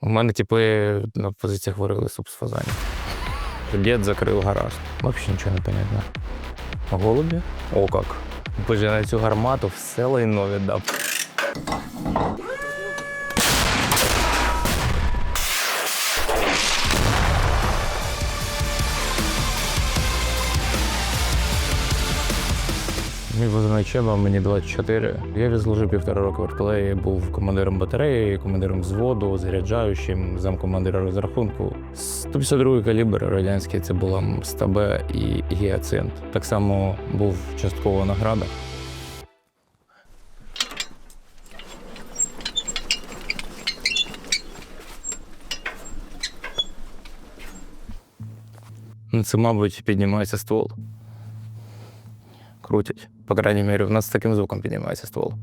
У мене типи на позиціях варили суп з фазанів. Дід закрив гараж. Взагалі нічого не понятно. Голубі? О, як. Боже, на цю гармату все лайно віддав. Мій позивний Чеба, мені 24. Я відслужив півтора року в артилерії, був командиром батареї, командиром взводу, заряджаючим, замкомандира розрахунку. 152 калібр радянський це була Стабе і Гіацинт. Так само був частково на градах. Ну, Це, мабуть, піднімається ствол. Крутять. По крайній мірі, у нас з таким звуком піднімається ствол.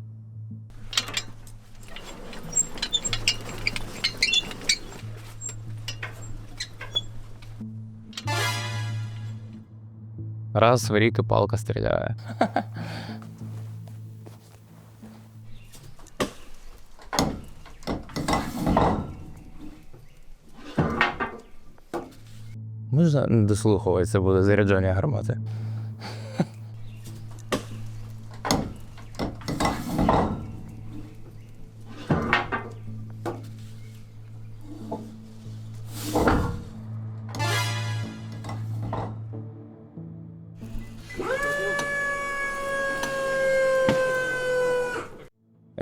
Раз в рік і палка стріляє. Можна не дослухувати, буде заряджання гармати.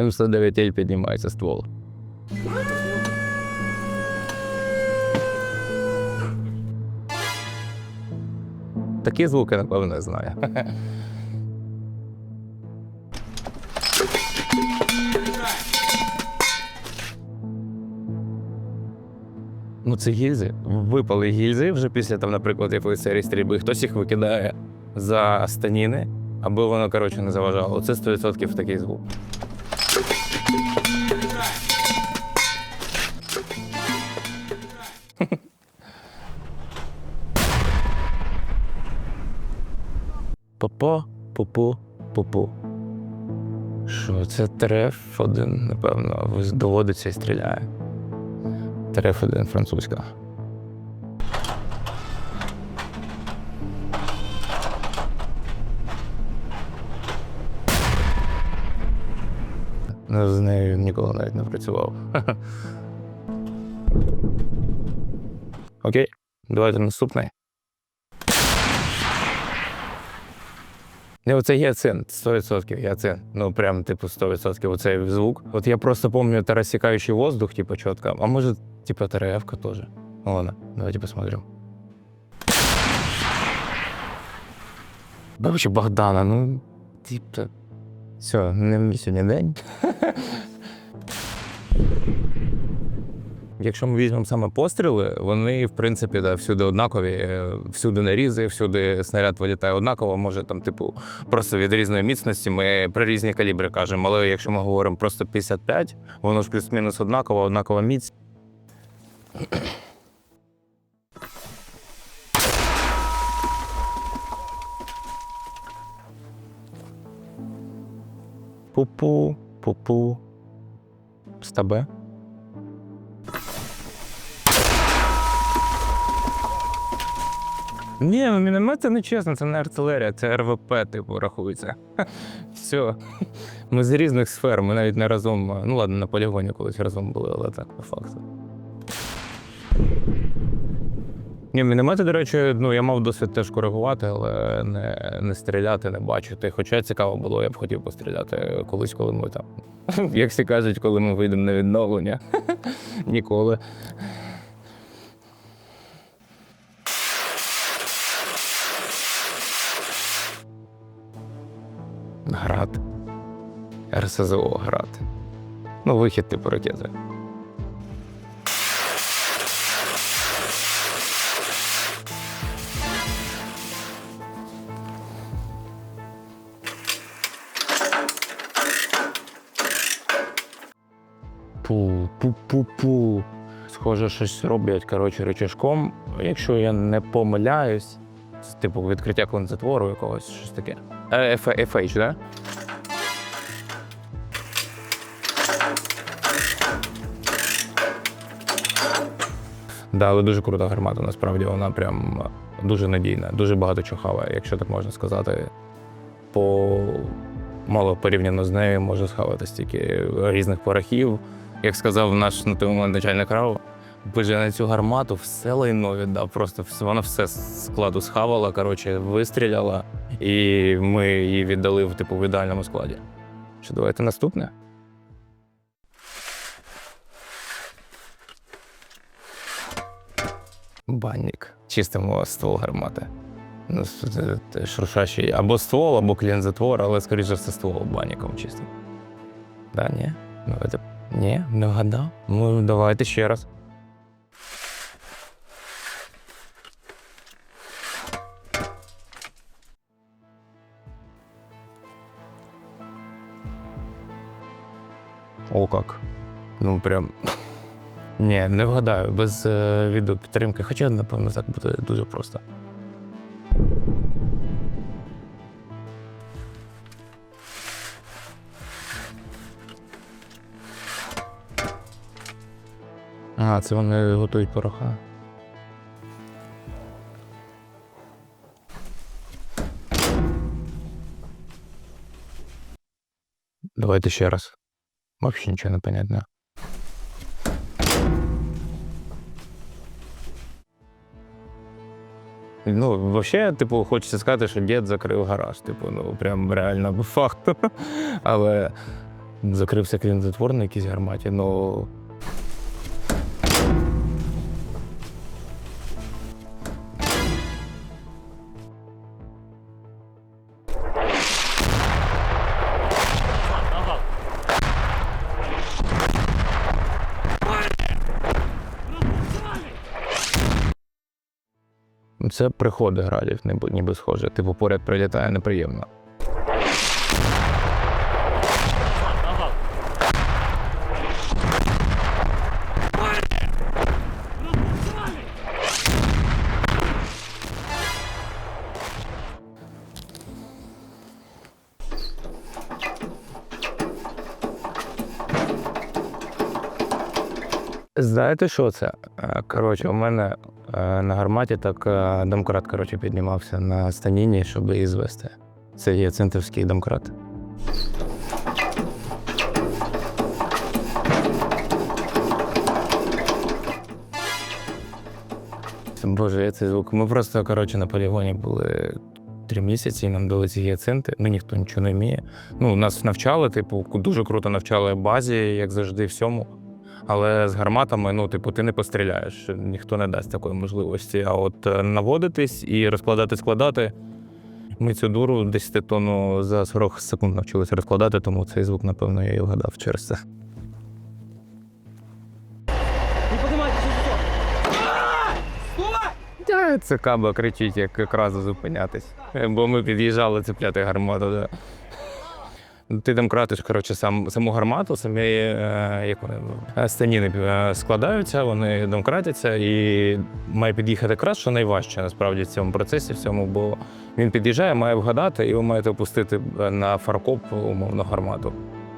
М109 піднімається ствол. Такі звуки, напевно, знаю. Ну, це гільзи. Випали гільзи вже після, там, наприклад, якоїсь серії стрільби. Хтось їх викидає за станіни, аби воно, коротше, не заважало. Це 100% такий звук. Попо, попо, попо. Що це треф один, напевно, доводиться і стріляє. Треф один французька. Ну, З нею ніколи навіть не працював. Окей, давайте наступний. Не, оце гіацинт, 100% гіацинт. Ну, прям, типу, 100% оцей звук. От я просто пам'ятаю тарасікаючий воздух, типу, чітко. А може, типу, ТРФ-ка теж. Ну, ладно, давайте посмотрим. Короче, Богдана, ну, типа. Все, не сьогодні день. Якщо ми візьмемо саме постріли, вони, в принципі, да, всюди однакові, е, всюди нарізи, всюди снаряд вилітає однаково. Може, там, типу, просто від різної міцності ми про різні калібри кажемо. Але якщо ми говоримо просто 55, воно ж плюс-мінус однаково, однакова міць. Пупу, пупу. Стабе. Ні, ну міномет це не чесно, це не артилерія, це РВП, типу, рахується. Все. Ми з різних сфер, ми навіть не разом. Ну ладно, на полігоні колись разом були, але так, по факту. Ні, міномети, до речі, ну я мав досвід теж коригувати, але не, не стріляти, не бачити. Хоча цікаво було, я б хотів постріляти колись, коли ми там. Як всі кажуть, коли ми вийдемо на відновлення. Ніколи. Град. РСЗО град. Ну, вихід типу ракети. Пу, пу, пу, пу. Схоже, щось роблять, коротше, рычажком. Якщо я не помиляюсь, це типу відкриття клинзатвору якогось, щось таке. Е, FH, да? Да, але дуже крута гармата, насправді вона прям дуже надійна, дуже багато чого якщо так можна сказати. По мало порівняно з нею може схавати стільки різних порохів. Як сказав наш на той момент начальник РАУ, Боже, на цю гармату все лайно віддав. Просто вона все з складу схавала, коротше, вистріляла, і ми її віддали в типу в ідеальному складі. Що давайте наступне? Банник. Чистимо ствол гармати. Ну, шуршащий або ствол, або клінзатвор, але скоріше все ствол банником чистим. Да, ні? Це... Ні, не вгадав. Ну, давайте ще раз. О, как. Ну, прям. Ні, не вгадаю, без е, відеопідтримки. Хоча, напевно, так буде дуже просто. А, це вони готують пороха. Давайте ще раз. Вообще нічого не понятно. Ну, вообще, типу, хочеться сказати, що дід закрив гараж. Типу, ну прям реально факт. Але закрився клінзатвор на якійсь гарматі, ну. Це приходи градів, ніби, схоже. Типу, поряд прилітає неприємно. Знаєте, що це? Е, Коротше, у мене на гарматі так е, домкрат коротше, піднімався на станіні, щоб її звести. Це є центровський домкрат. Боже, цей звук. Ми просто коротше, на полігоні були три місяці, і нам дали ці гіацинти. Ну ніхто нічого не вміє. Ну, нас навчали, типу, дуже круто навчали базі, як завжди, всьому. Але з гарматами, ну, типу, ти не постріляєш, ніхто не дасть такої можливості. А от е, наводитись і розкладати, складати. Ми цю дуру 10 тонну за 40 секунд навчилися розкладати, тому цей звук, напевно, я і вгадав через це. Це каба кричить, як якраз зупинятись. Бо ми під'їжджали цепляти гармату. Да. Ти там кратиш коротше, сам, саму гармату, самі е, як вони, е, станіни е, складаються, вони домкратяться і має під'їхати крас, що найважче насправді в цьому процесі, всьому, бо він під'їжджає, має вгадати, і ви маєте опустити е, на фаркоп умовно гармату.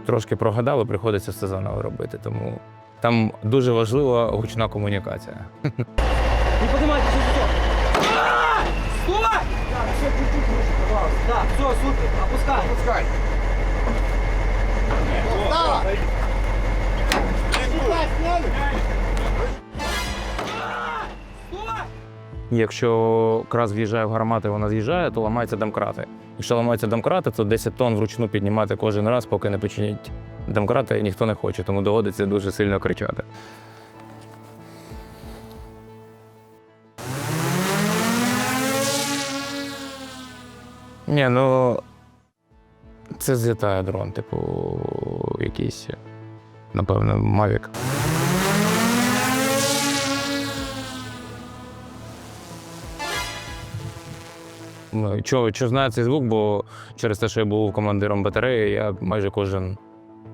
Трошки прогадали, приходиться все заново робити. Тому там дуже важлива гучна комунікація. Не поднимайте все Стой! Да, все чуть-чуть пожалуйста. Да, все, супер. Опускай. Опускай. Якщо крас в'їжджає в гармати, вона з'їжджає, то ламаються домкрати. Якщо ламаються домкрати, то 10 тонн вручну піднімати кожен раз, поки не починять домкрати, ніхто не хоче, тому доводиться дуже сильно кричати. Ні, ну це злітає дрон, типу, якийсь, напевно, Mavic. Ну, Чого, чого знаю цей звук, бо через те, що я був командиром батареї, я майже кожен,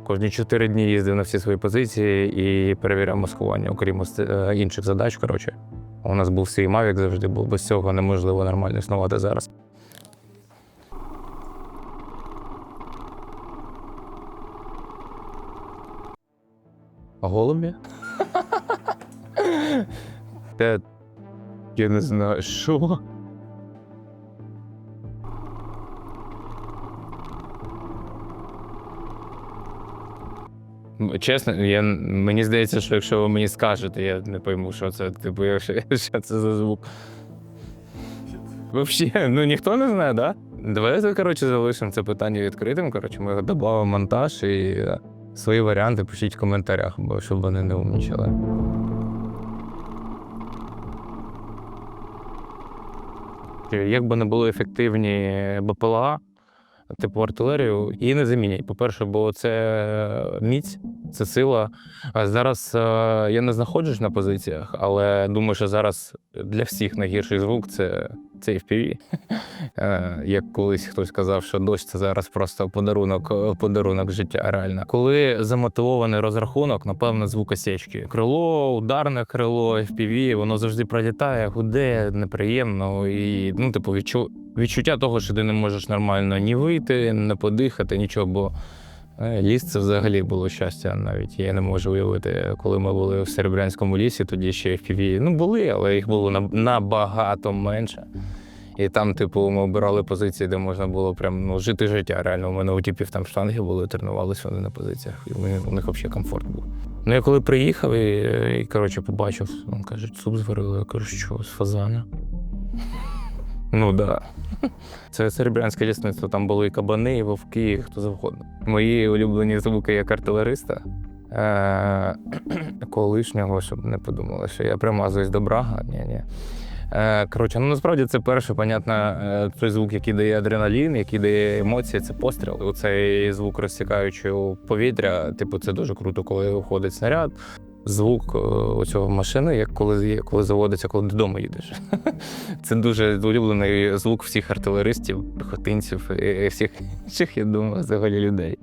кожні чотири дні їздив на всі свої позиції і перевіряв маскування, окрім е, інших задач. Коротше. У нас був свій Mavic завжди, бо без цього неможливо нормально існувати зараз. Голубі? П'ять. Я не знаю, що. Чесно, я, мені здається, що якщо ви мені скажете, я не пойму, що це, типу, якщо- що це за звук. Взагалі, ну ніхто не знає, да? Давайте, коротше, залишимо це питання відкритим. Коротше, ми додамо монтаж і е, свої варіанти пишіть в коментарях, бо щоб вони не умнічали. Як би не були ефективні БПЛА, типу артилерію, її не замінять. По-перше, бо це міць, це сила. А зараз е, я не знаходжусь на позиціях, але думаю, що зараз для всіх найгірший звук це, це FPV. Е, Як колись хтось казав, що дощ це зараз просто подарунок, е, подарунок життя. Реально, коли замотивований розрахунок, напевно, звук осечки. Крило, ударне крило, FPV, воно завжди пролітає, гуде, неприємно. І ну, типу, відчу... відчуття того, що ти не можеш нормально ні вийти, не подихати, нічого. Бо ліс це взагалі було щастя. Навіть я не можу уявити, коли ми були в Серебрянському лісі, тоді ще FPV. Ну, були, але їх було набагато менше. І там, типу, ми обирали позиції, де можна було прям ну, жити життя. Реально, у мене у типів там штанги були, тренувалися вони на позиціях. І у них взагалі комфорт був. Ну, я коли приїхав і, і коротше, побачив, ну, кажуть, суп зварили, я кажу, що з фазана. Ну. Да. Це серебрянське лісництво, там були і кабани, і вовки, і хто завгодно. Мої улюблені звуки як артилериста. Е- колишнього, щоб не подумали, що я примазуюсь до брага. Ні, ні. Е, Коротше, ну насправді це перше, понятно, е, той звук, який дає адреналін, який дає емоції, це постріл. Оцей звук розсікаючого повітря, типу, це дуже круто, коли виходить снаряд. Звук е, оцього машини, як коли, коли заводиться, коли додому їдеш. Це дуже улюблений звук всіх артилеристів, піхотинців і всіх інших, я думаю, взагалі людей.